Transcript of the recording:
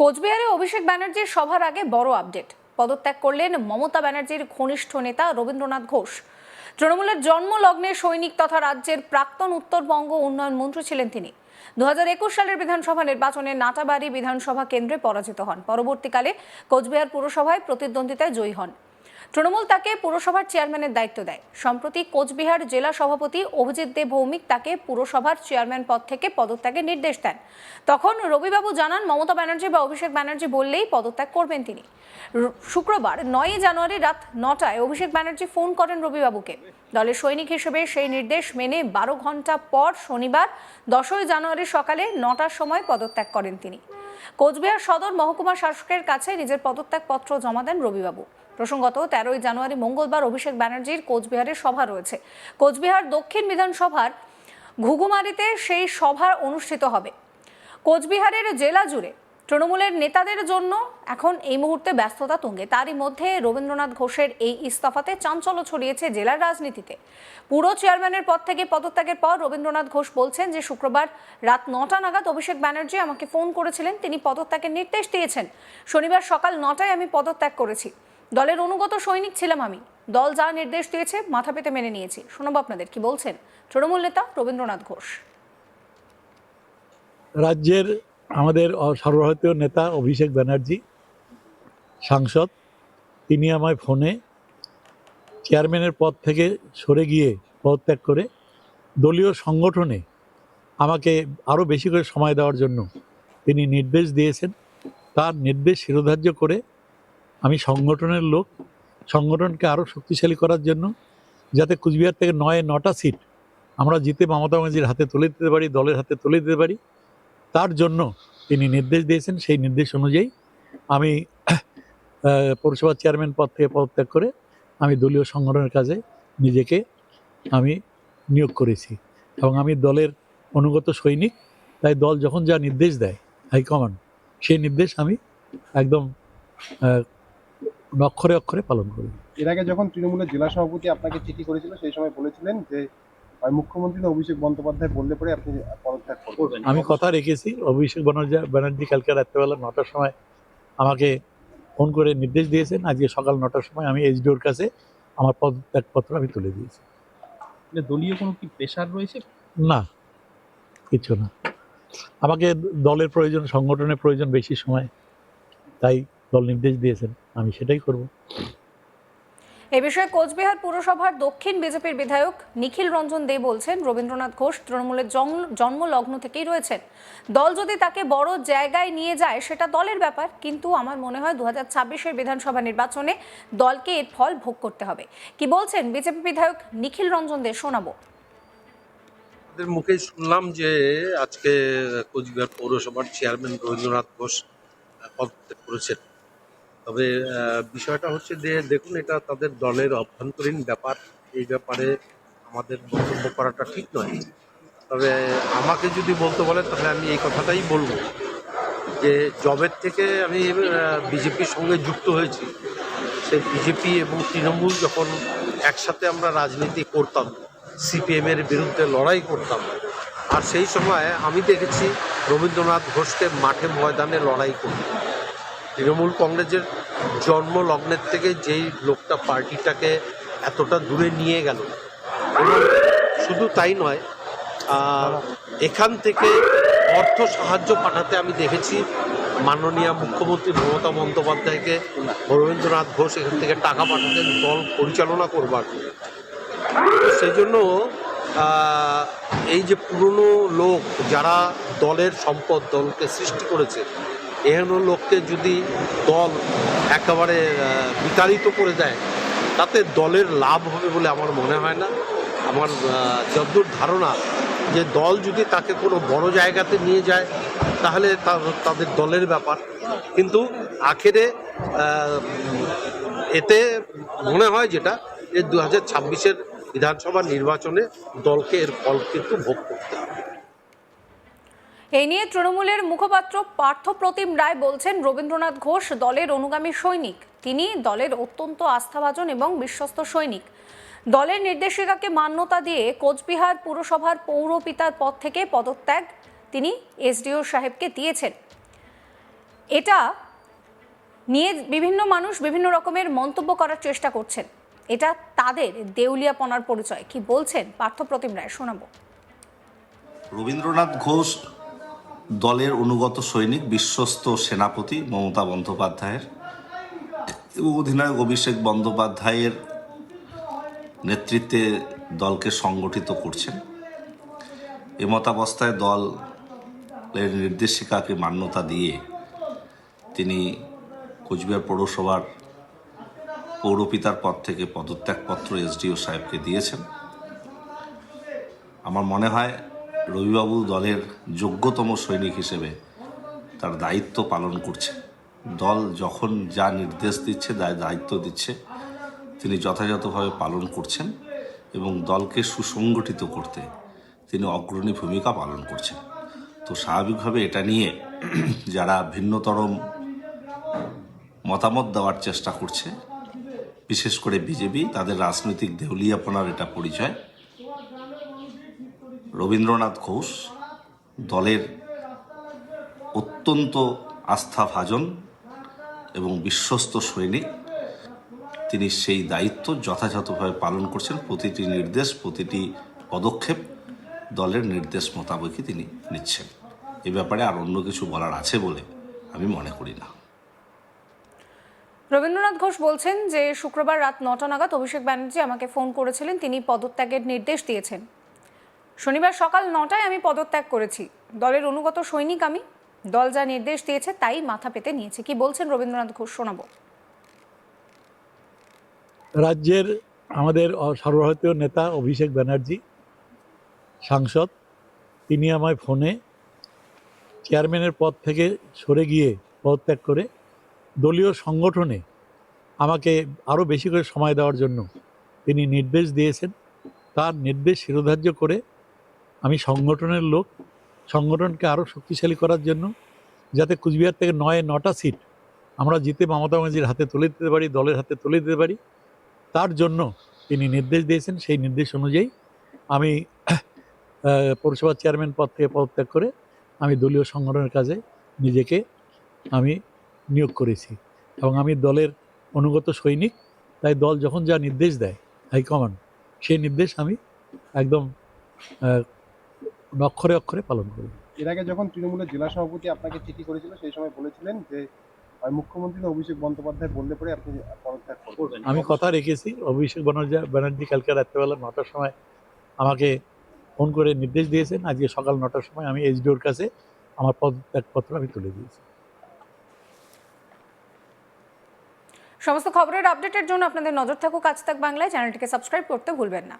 কোচবিহারে অভিষেক ব্যানার্জির সভার আগে বড় আপডেট। পদত্যাগ করলেন মমতা ব্যানার্জির ঘনিষ্ঠ নেতা রবীন্দ্রনাথ ঘোষ। তৃণমূলের জন্মলগ্নে সৈনিক তথা রাজ্যের প্রাক্তন উত্তরবঙ্গ উন্নয়ন মন্ত্রী ছিলেন তিনি। দু হাজার একুশ সালের বিধানসভা নির্বাচনে নাটাবাড়ি বিধানসভা কেন্দ্রে পরাজিত হন। পরবর্তীকালে কোচবিহার পুরসভায় প্রতিদ্বন্দ্বিতায় জয়ী হন। তৃণমূল তাকে পুরসভার চেয়ারম্যানের দায়িত্ব দেয়। সম্প্রতি কোচবিহার জেলা সভাপতি অভিজিৎ দে ভৌমিক তাকে পুরসভার চেয়ারম্যান পদ থেকে পদত্যাগের নির্দেশ দেন। তখন রবিবাবু জানান, মমতা ব্যানার্জি বা অভিষেক ব্যানার্জি বললেই পদত্যাগ করবেন তিনি। শুক্রবার নয়ই জানুয়ারি রাত নটায় অভিষেক ব্যানার্জি ফোন করেন রবিবাবুকে। দলের সৈনিক হিসেবে সেই নির্দেশ মেনে বারো ঘণ্টা পর শনিবার দশই জানুয়ারি সকালে নটার সময় পদত্যাগ করেন তিনি। কোচবিহার সদর মহকুমা শাসকের কাছে নিজের পদত্যাগ পত্র জমা দেন রবিবাবু। প্রসঙ্গত, তেরোই জানুয়ারি মঙ্গলবার অভিষেক ব্যানার্জির কোচবিহারে সভা রয়েছে। কোচবিহার দক্ষিণ বিধানসভার ঘুঘুমারিতে সেই সভা অনুষ্ঠিত হবে। কোচবিহারের জেলা জুড়ে তৃণমূলের নেতাদের জন্য এখন এই মুহূর্তে ব্যস্ততা তুঙ্গে। তারই মধ্যে রবীন্দ্রনাথ ঘোষের এই ইস্তফাতে চাঞ্চল্য ছড়িয়েছে জেলার রাজনীতিতে। পুরো চেয়ারম্যানের পদ থেকে পদত্যাগের পর রবীন্দ্রনাথ ঘোষ বলছেন যে, শুক্রবার রাত নটা নাগাদ অভিষেক ব্যানার্জি আমাকে ফোন করেছিলেন। তিনি পদত্যাগের নির্দেশ দিয়েছেন। শনিবার সকাল নটায় আমি পদত্যাগ করেছি। দলের অনুগত সৈনিক ছিলাম আমি। দল যা নির্দেশ দিয়েছে, মাথা পেতে মেনে নিয়েছি। শোনাবো আপনাদের কি বলছেন তৃণমূল নেতা রবীন্দ্রনাথ ঘোষ। রাজ্যের আমাদের সর্বভারতীয় নেতা অভিষেক ব্যানার্জি, সাংসদ, তিনি আমায় ফোনে চেয়ারম্যানের পদ থেকে সরে গিয়ে পদত্যাগ করে দলীয় সংগঠনে আমাকে আরও বেশি করে সময় দেওয়ার জন্য তিনি নির্দেশ দিয়েছেন। তার নির্দেশ শিরোধার্য করে আমি সংগঠনের লোক, সংগঠনকে আরও শক্তিশালী করার জন্য যাতে কুচবিহার থেকে নয়, নটা সিট আমরা জিতে মমতা ব্যানার্জির হাতে তুলে দিতে পারি, দলের হাতে তুলে দিতে পারি, তার জন্য তিনি নির্দেশ দিয়েছেন। সেই নির্দেশ অনুযায়ী আমি পৌরসভার চেয়ারম্যান পদ থেকে পদত্যাগ করে আমি দলীয় সংগঠনের কাজে নিজেকে আমি নিয়োগ করেছি এবং আমি দলের অনুগত সৈনিক। তাই দল যখন যা নির্দেশ দেয়, হাইকমান্ড, সেই নির্দেশ আমি একদম অক্ষরে অক্ষরে পালন করি। এর আগে যখন তৃণমূলের জেলা সভাপতি আপনাকে চিঠি করেছিল সেই সময় বলেছিলেন যে মুখ্যমন্ত্রী অভিষেক বন্দ্যোপাধ্যায় বললে পরে আপনি পদত্যাগ করবেন। আমি কথা রেখেছি অভিষেক ব্যানার্জি ব্যানার্জি কালকে রাত্রেবেলা নটার সময় আমাকে ফোন করে নির্দেশ দিয়েছেন আজকে সকাল নটার সময় আমি এইচডিওর কাছে আমার পদত্যাগপত্র আমি তুলে দিয়েছি। মানে দলীয় কোনো কি প্রেশার রয়েছে? না কিছু না। আমাকে দলের প্রয়োজন সংগঠনের প্রয়োজন বেশি সময় তাই দল নির্দেশ দিয়েছেন আমি সেটাই করব। এ বিষয়ে কোচবিহার পুরসভার দক্ষিণ বিজেপির বিধায়ক নিখিল রঞ্জন দে বলছেন রবীন্দ্রনাথ ঘোষ তৃণমূলের জন্ম- জন্মলগ্ন থেকেই রয়েছেন। দল যদি তাকে বড় জায়গায় নিয়ে যায় সেটা দলের ব্যাপার কিন্তু আমার মনে হয় দু হাজার ছাব্বিশের বিধানসভা নির্বাচনে দলকে এর ফল ভোগ করতে হবে। কি বলছেন বিজেপি বিধায়ক নিখিল রঞ্জন দে শোনাবো। মুখে শুনলাম যে আজকে কোচবিহার পৌরসভার চেয়ারম্যান রবীন্দ্রনাথ ঘোষ পদত্যাগ করেছেন। তবে বিষয়টা হচ্ছে যে, দেখুন, এটা তাদের দলের অভ্যন্তরীণ ব্যাপার। এই ব্যাপারে আমাদের বক্তব্য করাটা ঠিক নয়। তবে আমাকে যদি বলতে বলে, তাহলে আমি এই কথাটাই বলব যে জবের থেকে আমি বিজেপির সঙ্গে যুক্ত হয়েছি, সেই বিজেপি এবং তৃণমূল যখন একসাথে আমরা রাজনীতি করতাম সিপিএম এর বিরুদ্ধে লড়াই করতাম, আর সেই সময় আমি দেখেছি রবীন্দ্রনাথ ঘোষকে মাঠে ময়দানে লড়াই করতে। তৃণমূল কংগ্রেসের জন্ম লগ্নের থেকে যেই লোকটা পার্টিটাকে এতটা দূরে নিয়ে গেল। শুধু তাই নয় এখান থেকে অর্থ সাহায্য পাঠাতে আমি দেখেছি মাননীয় মুখ্যমন্ত্রী মমতা বন্দ্যোপাধ্যায়কে, রবীন্দ্রনাথ ঘোষ এখান থেকে টাকা পাঠাতেন দল পরিচালনা করবার। সেই জন্য এই যে পুরনো লোক যারা দলের সম্পদ দলকে সৃষ্টি করেছে এহেন লোককে যদি দল একেবারে বিতাড়িত করে দেয়, তাতে দলের লাভ হবে বলে আমার মনে হয় না। আমার যদ্দূর ধারণা যে দল যদি তাকে কোনো বড় জায়গাতে নিয়ে যায়, তাহলে তাদের দলের ব্যাপার। কিন্তু আখেরে এতে মনে হয় যেটা, যে দু হাজার ছাব্বিশের বিধানসভা নির্বাচনে দলকে এর ফল কিন্তু ভোগ করতে হবে। এই নিয়ে তৃণমূলের মুখপাত্র পার্থপ্রতিম রায় বলছেন, রবীন্দ্রনাথ ঘোষ দলের অনুগামী সৈনিক। তিনি দলের অত্যন্ত আস্থাভাজন এবং বিশ্বস্ত সৈনিক। দলের নির্দেশিকাকে মান্যতা দিয়ে কোচবিহার পুরসভার পৌর পিতার পদ থেকে পদত্যাগ তিনি এসডিও সাহেবকে দিয়েছেন। এটা নিয়ে বিভিন্ন মানুষ বিভিন্ন রকমের মন্তব্য করার চেষ্টা করছেন। এটা তাদের দেউলিয়াপনার পরিচয়। কি বলছেন পার্থপ্রতিম রায় শোনাবো। রবীন্দ্রনাথ ঘোষ দলের অনুগত সৈনিক, বিশ্বস্ত সেনাপতি মমতা বন্দ্যোপাধ্যায়ের এবং অধিনায়ক অভিষেক বন্দ্যোপাধ্যায়ের নেতৃত্বে দলকে সংগঠিত করছেন। এমতাবস্থায় দলের নির্দেশিকাকে মান্যতা দিয়ে তিনি কোচবিহার পৌরসভার পৌরপিতার পদ থেকে পদত্যাগপত্র এসডিও সাহেবকে দিয়েছেন। আমার মনে হয় রবিবাবু দলের যোগ্যতম সৈনিক হিসেবে তার দায়িত্ব পালন করছে। দল যখন যা নির্দেশ দিচ্ছে দায়িত্ব দিচ্ছে, তিনি যথাযথভাবে পালন করছেন এবং দলকে সুসংগঠিত করতে তিনি অগ্রণী ভূমিকা পালন করছেন। তো স্বাভাবিকভাবে এটা নিয়ে যারা ভিন্নতরম মতামত দেওয়ার চেষ্টা করছে, বিশেষ করে বিজেপি, তাদের রাজনৈতিক দেউলিয়াপনার এটা পরিচয়। রবীন্দ্রনাথ ঘোষ দলের অত্যন্ত আস্থাভাজন এবং বিশ্বস্ত সৈনিক। তিনি সেই দায়িত্ব যথাযথভাবে পালন করছেন। প্রতিটি নির্দেশ, প্রতিটি পদক্ষেপ দলের নির্দেশ মোতাবেকই তিনি নিচ্ছেন। এ ব্যাপারে আর অন্য কিছু বলার আছে বলে আমি মনে করি না। রবীন্দ্রনাথ ঘোষ বলছেন যে, শুক্রবার রাত নটা নাগাদ অভিষেক ব্যানার্জি আমাকে ফোন করেছিলেন। তিনি পদত্যাগের নির্দেশ দিয়েছেন। শনিবার সকাল নটায় আমি পদত্যাগ করেছি। দলের অনুগত সৈনিক আমি। দল যা নির্দেশ দিয়েছে তাই মাথা পেতে নিয়েছে। কি বলছেন রবীন্দ্রনাথ ঘোষ শোনাবো। রাজ্যের আমাদের সর্বভারতীয় নেতা অভিষেক ব্যানার্জি, সাংসদ, তিনি আমায় ফোনে চেয়ারম্যানের পদ থেকে সরে গিয়ে পদত্যাগ করে দলীয় সংগঠনে আমাকে আরও বেশি করে সময় দেওয়ার জন্য তিনি নির্দেশ দিয়েছেন। তার নির্দেশ শিরোধার্য করে আমি সংগঠনের লোক। সংগঠনকে আরও শক্তিশালী করার জন্য যাতে কুচবিহার থেকে নয়, নটা সিট আমরা জিতে মমতা ব্যানার্জির হাতে তুলে দিতে পারি, দলের হাতে তুলে দিতে পারি, তার জন্য তিনি নির্দেশ দিয়েছেন। সেই নির্দেশ অনুযায়ী আমি পৌরসভার চেয়ারম্যান পদ থেকে পদত্যাগ করে আমি দলীয় সংগঠনের কাজে নিজেকে আমি নিয়োগ করেছি এবং আমি দলের অনুগত সৈনিক। তাই দল যখন যা নির্দেশ দেয়, হাইকমান্ড, সেই নির্দেশ আমি একদম অক্ষরে অক্ষরে পালন করি এর আগে যখন তৃণমূলের জেলা সভাপতি আপনাকে চিঠি করেছিল সেই সময় বলেছিলেন যে মুখ্যমন্ত্রী অভিষেক বন্দ্যোপাধ্যায় বললে পরে আপনি পদত্যাগ করবেন। করবেন। আমি কথা রেখেছি অভিষেক ব্যানার্জি ব্যানার্জি কালকে রাত্রেবেলা নটার সময় আমাকে ফোন করে নির্দেশ দিয়েছেন আজকে সকাল নটার সময় আমি এইচডিওর কাছে আমার পদত্যাগপত্র আমি তুলে দিয়েছি। সমস্ত খবরের আপডেটের জন্য আপনাদের নজর থাকুক আজ তাক বাংলায়। চ্যানেলটিকে সাবস্ক্রাইব করতে ভুলবেন না।